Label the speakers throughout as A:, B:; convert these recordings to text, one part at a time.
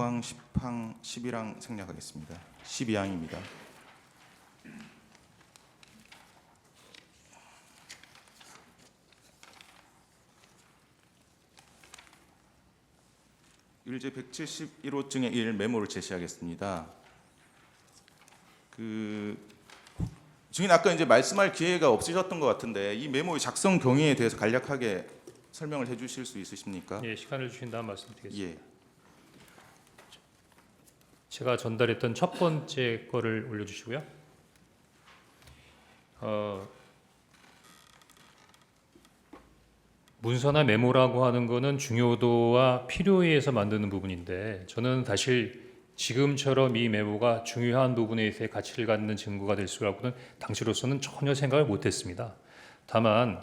A: 9항, 10항, 11항 생략하겠습니다. 12항입니다. 일제 171호 증의 1 메모를 제시하겠습니다. 그 증인 아까 이제 말씀할 기회가 없으셨던 것 같은데 이 메모의 작성 경위에 대해서 간략하게 설명을 해주실 수 있으십니까?
B: 예, 시간을 주신다면 말씀드리겠습니다.
A: 예.
B: 제가 전달했던 첫 번째 거를 올려주시고요. 어, 문서나 메모라고 하는 거는 중요도와 필요에 의해서 만드는 부분인데 저는 사실 지금처럼 이 메모가 중요한 부분에 있어 가치를 갖는 증거가 될 수라고는 당시로서는 전혀 생각을 못했습니다. 다만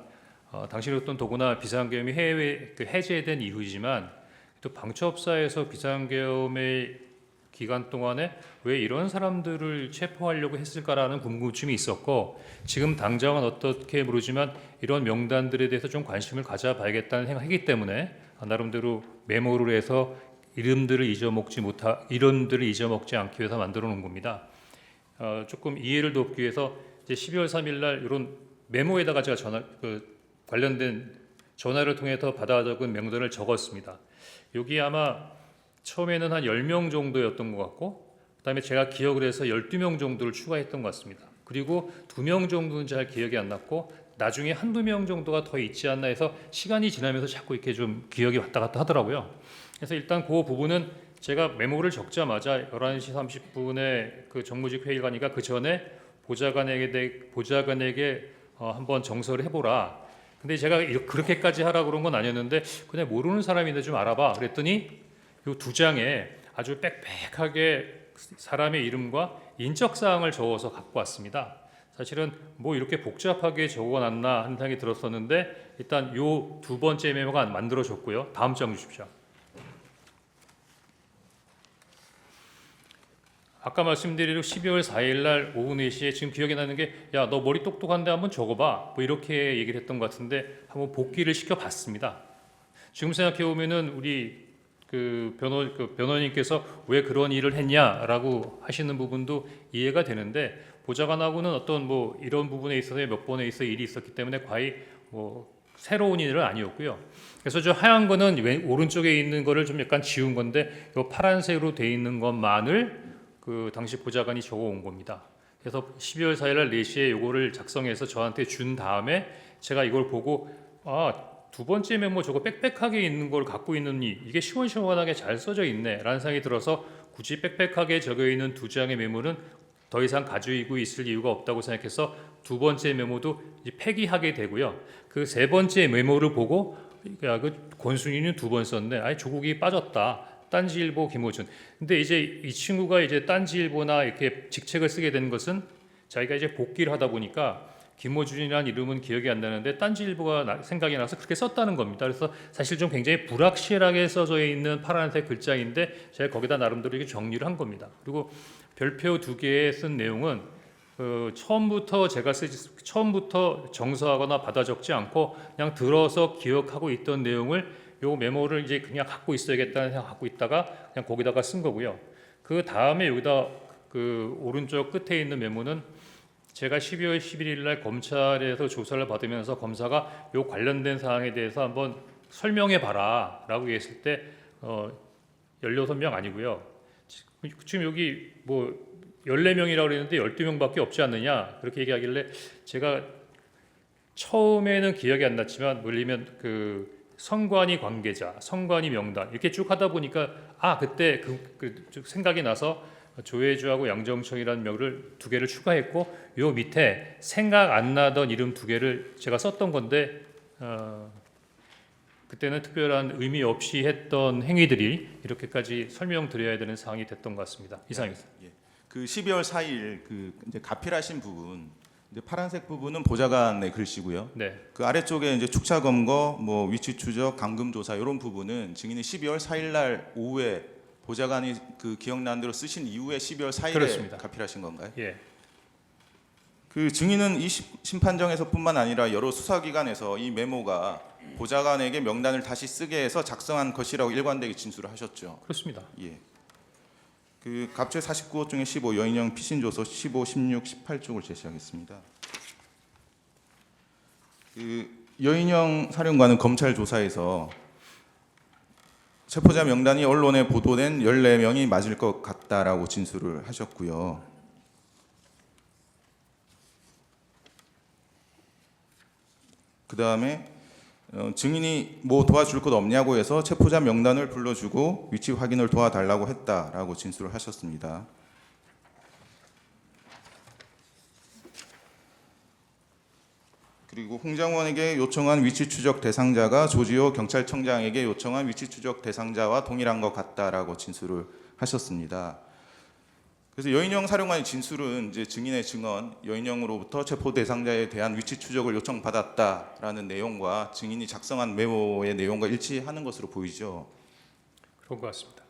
B: 어, 당시로서는 더구나 비상계엄이 해외 그 해제된 이후이지만 또 방첩사에서 비상계엄의 기간 동안에 왜 이런 사람들을 체포하려고 했을까라는 궁금증이 있었고 지금 당장은 어떻게 모르지만 이런 명단들에 대해서 좀 관심을 가져봐야겠다는 생각이기 때문에 나름대로 메모를 해서 이름들을 잊어먹지 못하 이름들을 잊어먹지 않기 위해서 만들어 놓은 겁니다. 어, 조금 이해를 돕기 위해서 이제 12월 3일 날 이런 메모에다가 제가 전화 그 관련된 전화를 통해서 받아 적은 명단을 적었습니다. 여기 아마 처음에는 한 10명 정도였던 것 같고 그다음에 제가 기억을 해서 12명 정도를 추가했던 것 같습니다. 그리고 2명 정도는 잘 기억이 안 났고 나중에 한두 명 정도가 더 있지 않나 해서 시간이 지나면서 자꾸 이렇게 좀 기억이 왔다 갔다 하더라고요. 그래서 일단 그 부분은 제가 메모를 적자마자 11시 30분에 그 정무직 회의를 가니까 그 전에 보좌관에게 대- 보좌관에게 어, 한번 정서를 해보라. 근데 제가 그렇게까지 하라 그런 건 아니었는데 그냥 모르는 사람인데 좀 알아봐. 그랬더니 요두 장에 아주 빽빽하게 사람의 이름과 인적 사항을 적어서 갖고 왔습니다. 사실은 뭐 이렇게 복잡하게 적어놨나 하는 생각이 들었었는데 일단 요 두 번째 메모가 만들어졌고요. 다음 장 주십시오. 아까 말씀드린 12월 4일 날 오후 4시에 지금 기억이 나는 게 야 너 머리 똑똑한데 한번 적어봐 뭐 이렇게 얘기를 했던 것 같은데 한번 복기를 시켜봤습니다. 지금 생각해 보면은 우리 그 변호 그 변호님께서 왜 그런 일을 했냐라고 하시는 부분도 이해가 되는데 보좌관하고는 어떤 뭐 이런 부분에 있어서 몇 번에 있어 일이 있었기 때문에 과히 뭐 새로운 일은 아니었고요. 그래서 저 하얀 거는 왼 오른쪽에 있는 거를 좀 약간 지운 건데 이 파란색으로 돼 있는 것만을 그 당시 보좌관이 적어 온 겁니다. 그래서 12월 4일 날 4시에 요거를 작성해서 저한테 준 다음에 제가 이걸 보고 아 두 번째 메모 저거 빽빽하게 있는 걸 갖고 있느니 이게 시원시원하게 잘 써져 있네라는 생각이 들어서 굳이 빽빽하게 적혀 있는 두 장의 메모는 더 이상 가지고 있을 이유가 없다고 생각해서 두 번째 메모도 이제 폐기하게 되고요. 그 세 번째 메모를 보고 야, 그 권순이는 두 번 썼네. 아니 조국이 빠졌다. 딴지일보 김호준. 근데 이제 이 친구가 이제 딴지일보나 이렇게 직책을 쓰게 된 것은 자기가 이제 복귀를 하다 보니까 김호준이라는 이름은 기억이 안 나는데 딴지일보가 나- 생각이 나서 그렇게 썼다는 겁니다. 그래서 사실 좀 굉장히 불확실하게 써져 있는 파란색 글자인데 제가 거기다 나름대로 이렇게 정리를 한 겁니다. 그리고 별표 두 개에 쓴 내용은 그 처음부터 제가 쓰지 처음부터 정서하거나 받아 적지 않고 그냥 들어서 기억하고 있던 내용을 요 메모를 이제 그냥 갖고 있어야겠다는 생각 갖고 있다가 그냥 거기다가 쓴 거고요. 그 다음에 여기다 그 오른쪽 끝에 있는 메모는 제가 12월 11일 날 검찰에서 조사를 받으면서 검사가 요 관련된 사항에 대해서 한번 설명해 봐라라고 했을 때 어, 16명 아니고요. 지- 지금 여기 뭐 14명이라고 그랬는데 12명밖에 없지 않느냐 그렇게 얘기하길래 제가 처음에는 기억이 안 났지만 물리면 그 성관이 관계자, 성관이 명단 이렇게 쭉 하다 보니까 아 그때 그, 그쭉 생각이 나서 조혜주하고 양정청이라는 명을 두 개를 추가했고 요 밑에 생각 안 나던 이름 두 개를 제가 썼던 건데 어, 그때는 특별한 의미 없이 했던 행위들이 이렇게까지 설명드려야 되는 상황이 됐던 것 같습니다. 이상입니다.
A: 그 12월 4일 그 이제 가필하신 부분 이제 파란색 부분은 보좌관의 글씨고요.
B: 네,
A: 그 아래쪽에 이제 축차 검거, 뭐 위치 추적, 감금 조사 이런 부분은 증인이 12월 4일 날 오후에 보좌관이 그 기억나는 대로 쓰신 이후에 12월 4일에
B: 그렇습니다.
A: 가필하신 건가요?
B: 예,
A: 그 증인은 이 시- 심판정에서뿐만 아니라 여러 수사기관에서 이 메모가 보좌관에게 명단을 다시 쓰게 해서 작성한 것이라고 일관되게 진술을 하셨죠.
B: 그렇습니다.
A: 예. 그 갑질 49호 중에 15 여인형 피신 조서 15, 16, 18쪽을 제시하겠습니다. 그 여인형 사령관은 검찰 조사에서 체포자 명단이 언론에 보도된 14명이 맞을 것 같다라고 진술을 하셨고요. 그 다음에 어, 증인이 뭐 도와줄 것 없냐고 해서 체포자 명단을 불러주고 위치 확인을 도와달라고 했다라고 진술을 하셨습니다. 그리고 홍장원에게 요청한 위치 추적 대상자가 조지호 경찰청장에게 요청한 위치 추적 대상자와 동일한 것 같다라고 진술을 하셨습니다. 그래서 여인영 사령관의 진술은 이제 증인의 증언, 여인영으로부터 체포 대상자에 대한 위치 추적을 요청받았다라는 내용과 증인이 작성한 메모의 내용과 일치하는 것으로 보이죠.
B: 그런 것 같습니다.